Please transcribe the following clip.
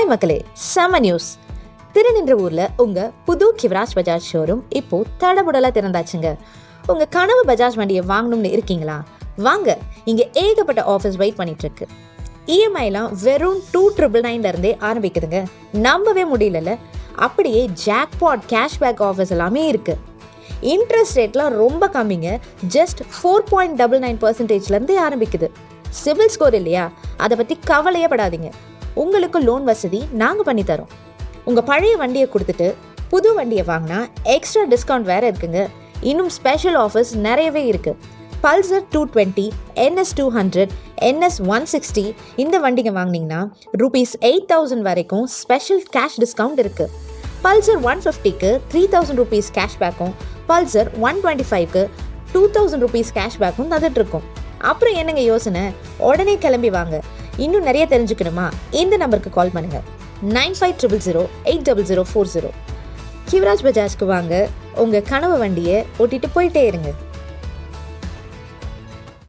Hi மக்களே செம news. திருநின்ற ஊர்ல உங்க புது கிவராஜ் பஜாஜ் ஷோரூம் இப்போ தடபுடலாக திறந்தாச்சுங்க. உங்க கனவு பஜாஜ் வண்டியை வாங்கணும்னு இருக்கீங்களா? வாங்க இங்க ஏகப்பட்ட ஆஃபர்ஸ் வெயிட் பண்ணிட்டு இருக்கு இஎம்ஐலாம் வெறும் டூ ட்ரிபிள் நைன்ல இருந்தே ஆரம்பிக்குதுங்க. நம்பவே முடியலல்ல. அப்படியே ஜாக்பாட் கேஷ்பேக் ஆஃபர்ஸ் எல்லாமே இருக்கு. இன்ட்ரெஸ்ட் ரேட்லாம் ரொம்ப கம்மிங்க. Just four point double nine பர்சன்டேஜ்லேருந்தே ஆரம்பிக்குது. சிவில் ஸ்கோர் இல்லையா? அதை பற்றி கவலையே படாதீங்க. உங்களுக்கு லோன் வசதி நாங்கள் பண்ணி தரோம். உங்கள் பழைய வண்டியை கொடுத்துட்டு புது வண்டியை வாங்கினா எக்ஸ்ட்ரா டிஸ்கவுண்ட் வேறு இருக்குங்க. இன்னும் ஸ்பெஷல் ஆஃபர்ஸ் நிறையவே இருக்குது Pulsar two twenty NS two hundred NS one sixty இந்த வண்டிங்க வாங்கினீங்கன்னா ரூபீஸ் எயிட் தௌசண்ட் வரைக்கும் ஸ்பெஷல் கேஷ் டிஸ்கவுண்ட் இருக்குது பல்சர் ஒன் ஃபிஃப்டிக்கு த்ரீ தௌசண்ட் ருபீஸ் கேஷ்பேக்கும் பல்சர் ஒன் டுவெண்ட்டி ஃபைவ்க்கு டூ தௌசண்ட் ருபீஸ் கேஷ்பேக்கும் தந்துட்டுருக்கோம் அப்புறம் என்னங்க யோசனை? உடனே கிளம்பி வாங்க. இன்னும் நிறைய தெரிஞ்சுக்கணுமா? இந்த நம்பருக்கு கால் பண்ணுங்கள் nine five triple zero eight double zero four zero. கிவராஜ் பஜாஜ்க்கு வாங்க. உங்கள் கனவு வண்டியை ஓட்டிட்டு போயிட்டே இருங்க.